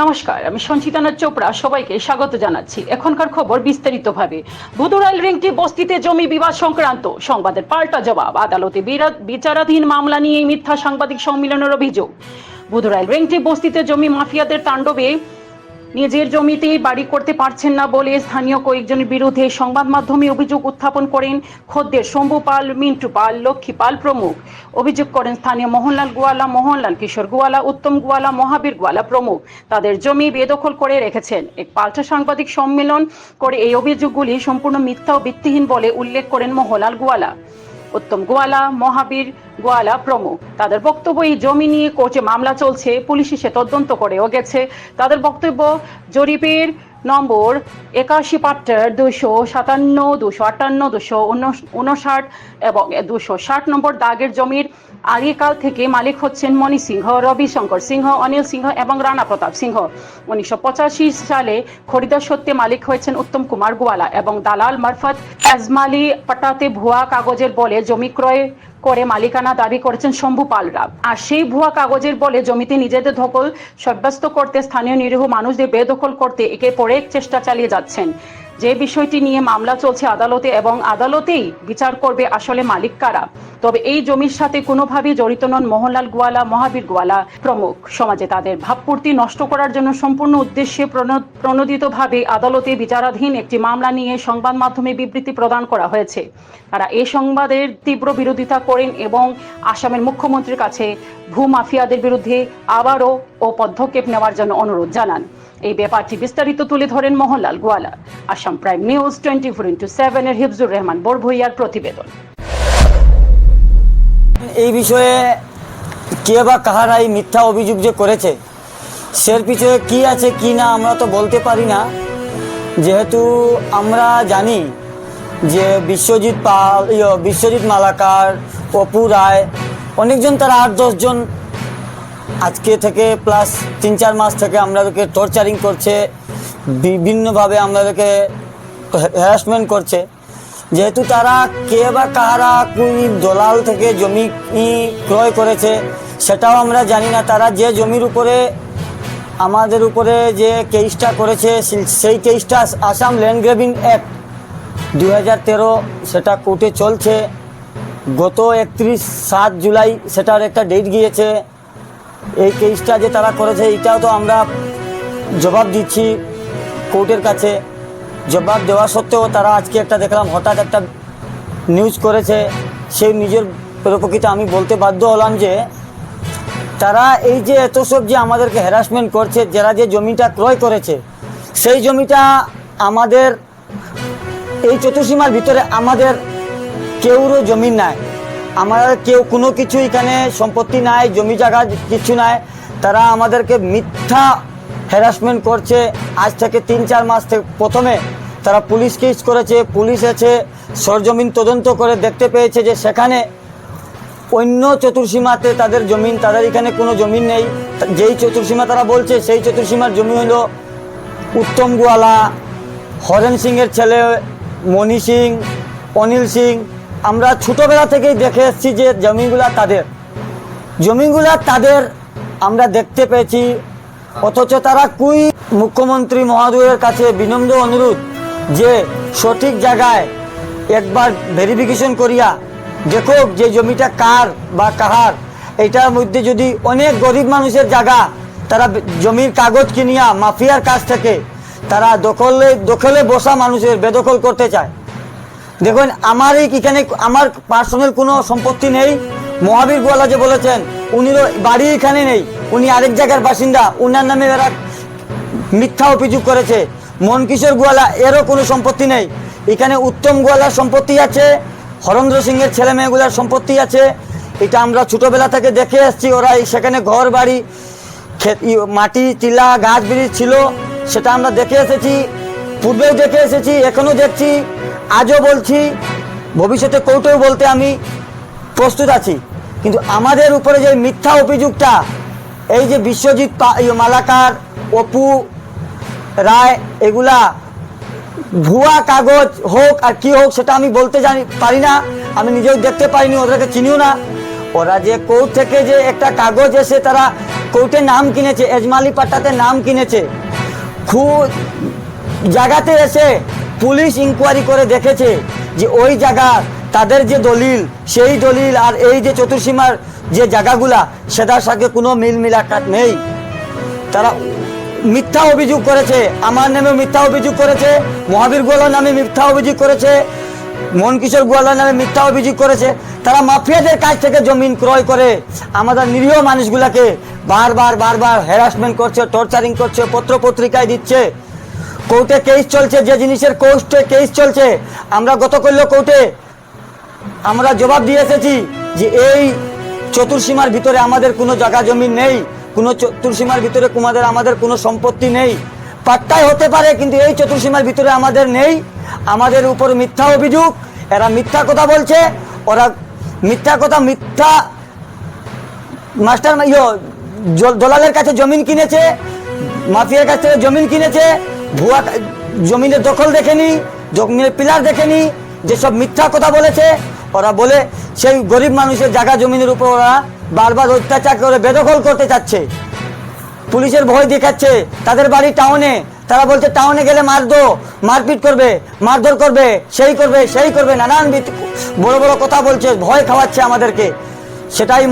নমস্কার, আমি সঞ্চিতানাথ চোপড়া সবাইকে স্বাগত জানাচ্ছি। এখনকার খবর বিস্তারিতভাবে। বুধুরাইল রিংটি বস্তিতে জমি বিবাদ সংক্রান্ত। সংবাদের পাল্টা জবাব, আদালতে বিচারাধীন মামলা নিয়ে মিথ্যা সাংবাদিক সম্মেলনের অভিযোগ। বুধুরাইল রিংটি বস্তিতে জমি মাফিয়াদের তাণ্ডবে নিজের জমিতে বাড়ি করতে পারছেন না বলে স্থানীয় কয়েকজনের বিরুদ্ধে সংবাদ মাধ্যমে অভিযোগ উত্থাপন করেন খদ্দের শম্ভু পাল, মিন্টু পাল, লক্ষ্মী পাল প্রমুখ। অভিযোগ করেন স্থানীয় মোহনলাল গোয়ালা, মোহনলাল কিশোর গোয়ালা, উত্তম গোয়ালা, মহাবীর গোয়ালা প্রমুখ। তাদের জমি বেদখল করে রেখেছেন। এক পাল্টা সাংবাদিক সম্মেলন করে এই অভিযোগগুলি সম্পূর্ণ মিথ্যা ও ভিত্তিহীন বলে উল্লেখ করেন মোহনলাল গোয়ালা। উত্তম গোয়ালা, মহাবীর গোয়ালা প্রমুখ তাদের বক্তব্য এই জমি নিয়ে কোর্টে মামলা চলছে, পুলিশ এসে তদন্ত করেও গেছে। তাদের বক্তব্য, জরিপের নম্বর একাশি পাট্টার দুশো সাতান্ন দুশো আটান্ন দুশো উনষাট এবং দুশো ষাট নম্বর দাগের জমির আগেকাল থেকে মালিক হচ্ছেন মণি সিংহ, রবি শঙ্কর সিংহ, অনিল সিংহ এবং রানা প্রতাপ সিংহ। উনিশশো পঁচাশি সালে খরিদার সত্ত্বে মালিক হয়েছেন উত্তম কুমার গোয়ালা এবং দালাল মারফত আজমালি পাটাতে ভুয়া কাগজের বলে জমি ক্রয় করে মালিকানা দাবি করেছেন শম্ভু পালরা আর সেই ভুয়া কাগজের বলে জমিতে নিজেদের দখল সাব্যস্ত করতে স্থানীয় নিরীহ মানুষদের বেদখল করতে একে পরে চেষ্টা চালিয়ে যাচ্ছেন। যে বিষয়টি নিয়ে মামলা চলছে আদালতে এবং আদালতেই বিচার করবে আসলে মালিক কারা। তবে এই জমির সাথে কোনোভাবেই জড়িত নন মোহনলাল গোয়ালা, মহাবীর গোয়ালা প্রমুখ। সমাজে তাদের ভাবপূর্তি নষ্ট করার জন্য সম্পূর্ণ উদ্দেশ্যে প্রণ- প্রণোদিতভাবে আদালতে বিচারাধীন একটি মামলা নিয়ে সংবাদ মাধ্যমে বিবৃতি প্রদান করা হয়েছে। তারা এই সংবাদের তীব্র বিরোধিতা করেন এবং আসামের মুখ্যমন্ত্রীর কাছে ভূমাফিয়াদের বিরুদ্ধে আবারও ও পদক্ষেপ নেওয়ার জন্য অনুরোধ জানান। এই ব্যাপারটি বিস্তারিত তুলে ধরেন Mohanlal Goala Assam prime news twenty four into সেভেনের হিফজুর রহমান বড়ভুইয়ার প্রতিবেদন। এই বিষয়ে কে বা কাহারা এই মিথ্যা অভিযোগ যে করেছে, সের পিছনে কি আছে, কি না আমরা তো বলতে পারি না। যেহেতু আমরা জানি যে বিশ্বজিৎ পাল বিশ্বজিৎ মালাকার, অপু রায়, অনেকজন তারা আট দশজন আজকে থেকে প্লাস তিন, চার মাস থেকে আমাদেরকে টর্চারিং করছে, বিভিন্নভাবে আমাদেরকে হ্যারাসমেন্ট করছে। যেহেতু তারা কে বা কাহারা কোন দলাল থেকে জমি ক্রয় করেছে, সেটাও আমরা জানি না। তারা যে জমির উপরে, আমাদের উপরে যে কেসটা করেছে, সেই কেসটা আসাম ল্যান্ড গ্রেবিং অ্যাক্ট দু হাজার তেরো, সেটা কোর্টে চলছে। গত একত্রিশ, সাত জুলাই সেটার একটা ডেট গিয়েছে। এই কেসটা যে তারা করেছে এটাও তো আমরা জবাব দিচ্ছি কোর্টের কাছে। জবাব দেওয়া সত্ত্বেও তারা আজকে একটা দেখলাম, হঠাৎ একটা নিউজ করেছে। সেই নিজের পরিপ্রেক্ষিতে আমি বলতে বাধ্য হলাম যে, তারা এই যে এত সব যে আমাদেরকে হ্যারাসমেন্ট করছে, যারা যে জমিটা ক্রয় করেছে, সেই জমিটা আমাদের এই চতুর্সীমার ভিতরে আমাদের কেউরও জমি নাই। আমাদের কেউ কোনো কিছু এখানে সম্পত্তি নাই, জমি জায়গা কিছু নাই। তারা আমাদেরকে মিথ্যা হ্যারাসমেন্ট করছে। আজ থেকে তিন চার মাস থেকে প্রথমে তারা পুলিশ কেস করেছে। পুলিশ এসে সরজমিন তদন্ত করে দেখতে পেয়েছে যে সেখানে অন্য চতুর্সীমাতে তাদের জমিন, তাদের এখানে কোনো জমিন নেই। যেই চতুর্সীমা তারা বলছে, সেই চতুর্সীমার জমি হলো উত্তম গোয়ালা, হরেন সিংয়ের ছেলে মণি সিং, অনিল সিং আমরা ছোটোবেলা থেকেই দেখে এসেছি যে জমিগুলা তাদের। জমিগুলা তাদের আমরা দেখতে পেয়েছি। অথচ তারা কুই মুখ্যমন্ত্রী মহোদয়ের কাছে বিনম্র অনুরোধ যে সঠিক জায়গায় একবার ভেরিফিকেশন করিয়া দেখো যে জমিটা কার বা কাহার। এটার মধ্যে যদি অনেক গরিব মানুষের জায়গা, তারা জমির কাগজ কিনিয়া মাফিয়ার কাছ থেকে তারা দখলে দখলে বসা মানুষের বেদখল করতে চায়। দেখুন আমার এই এখানে আমার পার্সোনাল কোনো সম্পত্তি নেই। মহাবীর গোয়ালা যে বলেছেন উনিরও বাড়ি এখানে নেই, উনি আরেক জায়গার বাসিন্দা, উনার নামে এরা মিথ্যা অভিযোগ করেছে। মনকিশোর গোয়ালা, এরও কোনো সম্পত্তি নেই। এখানে উত্তম গোয়ালার সম্পত্তি আছে, হরেন্দ্র সিংয়ের ছেলে মেয়েগুলার সম্পত্তি আছে। এটা আমরা ছোটোবেলা থেকে দেখে আসছি, ওরা সেখানে ঘর বাড়ি মাটি, টিলা গাছ ব্রিজ ছিল, সেটা আমরা দেখে এসেছি। পূর্বেও দেখে এসেছি এখনও দেখছি, আজও বলছি, ভবিষ্যতে কোর্টেও বলতে আমি প্রস্তুত আছি। কিন্তু আমাদের উপরে যে মিথ্যা অভিযোগটা, এই যে বিশ্বজিৎ মালাকার, অপু, রায়, এগুলা, ভুয়া কাগজ হোক আর কি হোক, সেটা আমি বলতে জানি, পারি না, আমি নিজেও দেখতে পারিনি ওদেরকে চিনিও না। ওরা যে কোর্ট থেকে যে একটা কাগজ এসে তারা কোর্টে নাম কিনেছে, এজমালি পাট্টাতে নাম কিনেছে। খুব জায়গাতে এসে পুলিশ ইনকোয়ারি করে দেখেছে যে ওই জায়গা তাদের যে দলিল, সেই দলিল আর এই যে চতুর্সীমার যে জায়গাগুলা, সেটার সাথে কোনো মিল মিলাকাত নেই। তারা মিথ্যা অভিযোগ করেছে, আমার নামে মিথ্যা অভিযোগ করেছে, মহাবীর গোয়ালার নামে মিথ্যা অভিযোগ করেছে মনকিশোর গোয়ালার নামে মিথ্যা অভিযোগ করেছে। তারা মাফিয়াদের কাছ থেকে জমিন ক্রয় করে আমাদের নিরীহ মানুষগুলাকে বারবার বারবার হ্যারাসমেন্ট করছে টর্চারিং করছে পত্র পত্রিকায় দিচ্ছে। কোর্টে কেস চলছে, যে জিনিসের কোর্টে কেস চলছে, আমরা গতকাল কোর্টে। আমরা জবাব দিয়ে এসেছি যে এই চতুর্সীমার ভিতরে আমাদের কোনো জায়গা জমি নেই, কোনো চতুর্সীমার ভিতরে আমাদের আমাদের কোনো সম্পত্তি নেই। পাট্টায় হতে পারে, কিন্তু এই চতুর্সীমার ভিতরে আমাদের নেই। আমাদের উপর মিথ্যা অভিযোগ, এরা মিথ্যা কথা বলছে, ওরা মিথ্যা কথা মিথ্যা মাস্টার ইয়ো দলালের কাছে জমিন কিনেছে, মাফিয়ার কাছ থেকে জমিন কিনেছে ভুয়া জমিনের দখল দেখেনি জমিনের পিলার দেখেনি, যেসব মিথ্যা কথা বলেছে, ওরা বলে সেই গরিব মানুষের জায়গা জমিনের উপর ওরা বারবার অত্যাচার করে, বেদখল করতে চাচ্ছে। পুলিশের ভয় দেখাচ্ছে, তাদের বাড়ি টাউনে, তারা বলছে টাউনে গেলে মারদো মারপিট করবে, মারধর করবে, সেই করবে সেই করবে, নানান বড় বড় কথা বলছে, ভয় খাওয়াচ্ছে আমাদেরকে। সেটাই